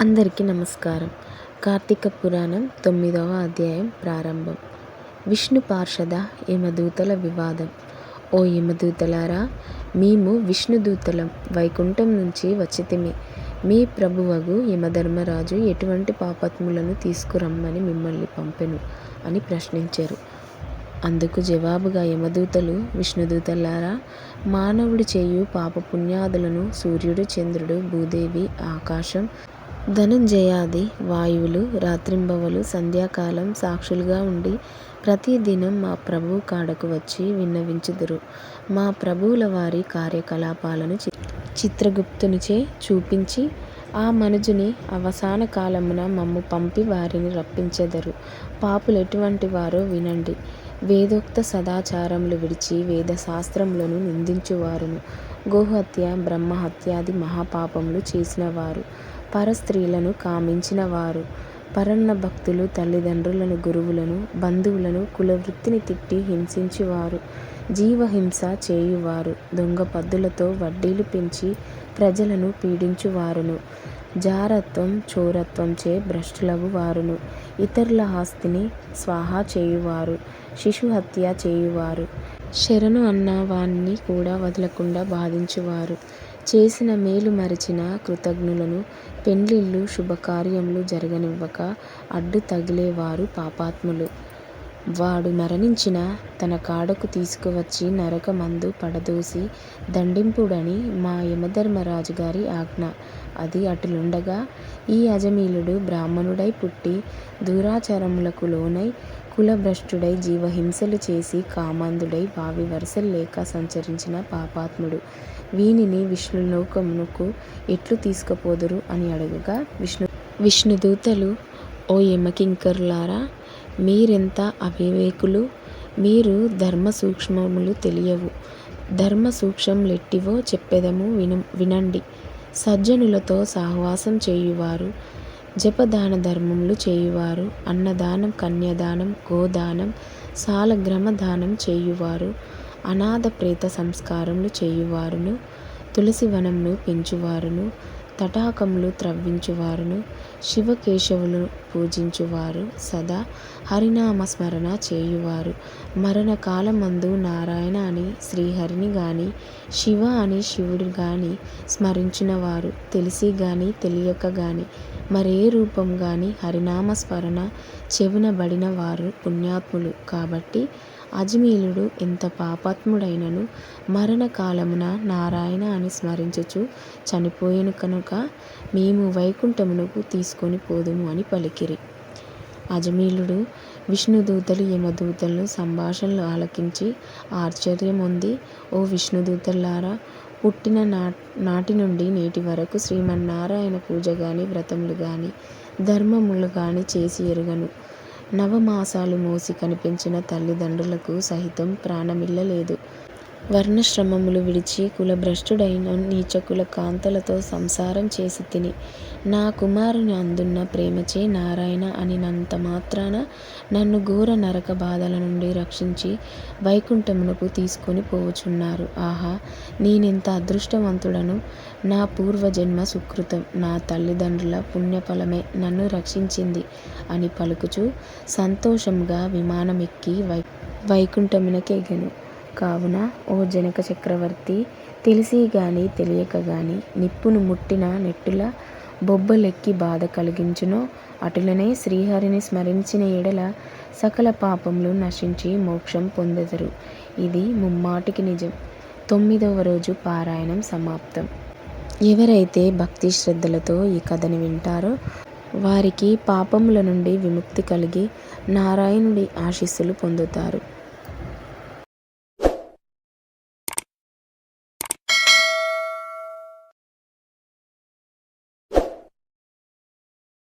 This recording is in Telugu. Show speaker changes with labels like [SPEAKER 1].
[SPEAKER 1] అందరికీ నమస్కారం. కార్తీక పురాణం తొమ్మిదవ అధ్యాయం ప్రారంభం. విష్ణు పార్షద యమదూతల వివాదం. ఓ యమదూతలారా మేము విష్ణుదూతలం వైకుంఠం నుంచి వచ్చితిమి. మీ ప్రభువగు యమధర్మరాజు ఎటువంటి పాపాత్ములను తీసుకురమ్మని మిమ్మల్ని పంపెను అని ప్రశ్నించారు. అందుకు జవాబుగా యమదూతలు విష్ణుదూతలారా మానవుడు చేయు పాపపుణ్యాదులను సూర్యుడు చంద్రుడు భూదేవి ఆకాశం ధనుంజయాది వాయువులు రాత్రింబవలు సంధ్యాకాలం సాక్షులుగా ఉండి ప్రతిదినం మా ప్రభువు కాడకు వచ్చి విన్నవించుదురు. మా ప్రభువుల వారి కార్యకలాపాలను చిత్రగుప్తునిచే చూపించి ఆ మనుజుని అవసాన కాలమున మమ్ము పంపి వారిని రప్పించెదరు. పాపులు ఎటువంటి వారో వినండి. వేదోక్త సదాచారములు విడిచి వేద శాస్త్రములను నిందించువారును. గోహత్య బ్రహ్మహత్యాది మహాపాపములు చేసినవారు. పరస్త్రీలను కామించినవారు. పరన్న భక్తులు తల్లిదండ్రులను గురువులను బంధువులను కులవృత్తిని తిట్టి హింసించువారు. జీవహింస చేయువారు. దొంగ పద్దులతో వడ్డీలు పెంచి ప్రజలను పీడించువారును. జారత్వం చోరత్వంచే భ్రష్టులగు వారును ఇతరుల ఆస్తిని స్వాహా చేయువారు. శిశుహత్య చేయువారు. శరణు అన్న వాణ్ణి కూడా వదలకుండా బాధించువారు. చేసిన మేలు మరిచిన కృతజ్ఞులను పెండ్లిళ్ళు శుభకార్యములు జరగనివ్వక అడ్డు తగిలేవారు పాపాత్ములు. వాడు మరణించిన తన కాడకు తీసుకువచ్చి నరకమందు పడదోసి దండింపుడని మా యమధర్మరాజు గారి ఆజ్ఞ. అది అటులుండగా ఈ అజమీలుడు బ్రాహ్మణుడై పుట్టి దురాచారములకు లోనై కులభ్రష్టుడై జీవహింసలు చేసి కామాంధుడై వావి వరుసలు లేక సంచరించిన పాపాత్ముడు. వీనిని విష్ణులోకమునకు ఎట్లు తీసుకుపోదురు అని అడగగా విష్ణు విష్ణుదూతలు ఓ యమకింకరులారా మీరెంత అవివేకులు? మీరు ధర్మ సూక్ష్మములు తెలియవు. ధర్మ సూక్ష్మములెట్టివో చెప్పెదము విను వినండి. సజ్జనులతో సహవాసం చేయువారు జపదాన ధర్మములు చేయువారు. అన్నదానం కన్యాదానం గోదానం సాలగ్రామ దానం చేయువారు. అనాథ ప్రేత సంస్కారములు చేయువారును తులసి వనమును పెంచువారును. తటాకములు త్రవ్వించువారును శివకేశవులను పూజించువారు సదా హరినామస్మరణ చేయువారు. మరణకాలమందు నారాయణ అని శ్రీహరిని గాని శివ అని శివుడు గాని స్మరించినవారు. తెలిసి గాని తెలియక గాని మరే రూపం గాని హరినామస్మరణ చెవినబడిన వారు పుణ్యాత్ములు. కాబట్టి అజమీలుడు ఎంత పాపాత్ముడైనను మరణకాలమున నారాయణ అని స్మరించుచు చనిపోయెను కనుక మేము వైకుంఠమునకు తీసుకొని పోదుము అని పలికిరి. అజమీలుడు విష్ణుదూతలు యమదూతలను సంభాషణలు ఆలకించి ఆశ్చర్యమొంది ఓ విష్ణుదూతలారా పుట్టిన నా నాటి నుండి నేటి వరకు శ్రీమన్నారాయణ పూజ కానీ వ్రతములు కానీ ధర్మములు కానీ చేసి ఎరుగను. నవమాసాలు మోసి కనిపించిన తల్లిదండ్రులకు సహితం ప్రాణమిల్లలేదు. వర్ణశ్రమములు విడిచి కులభ్రష్టుడైన నీచకుల కాంతలతో సంసారం చేసి తిని నా కుమారుని అందున్న ప్రేమచే నారాయణ అనినంత మాత్రాన నన్ను ఘోర నరక బాధల నుండి రక్షించి వైకుంఠమునకు తీసుకొని పోవుచున్నారు. ఆహా నేనెంత అదృష్టవంతుడను నా పూర్వజన్మ సుకృతం నా తల్లిదండ్రుల పుణ్యఫలమే నన్ను రక్షించింది అని పలుకుచూ సంతోషంగా విమానమెక్కి వై వైకుంఠమునకెగెను. కావున ఓ జనక చక్రవర్తి తెలిసి గాని తెలియక గాని నిప్పును ముట్టిన నెట్టుల బొబ్బలెక్కి బాధ కలిగించునో అటులనే శ్రీహరిని స్మరించిన ఎడల సకల పాపములు నశించి మోక్షం పొందెదరు. ఇది ముమ్మాటికి నిజం. తొమ్మిదవ రోజు పారాయణం సమాప్తం. ఎవరైతే భక్తి శ్రద్ధలతో ఈ కథని వింటారో వారికి పాపముల నుండి విముక్తి కలిగి నారాయణుడి ఆశీస్సులు పొందుతారు.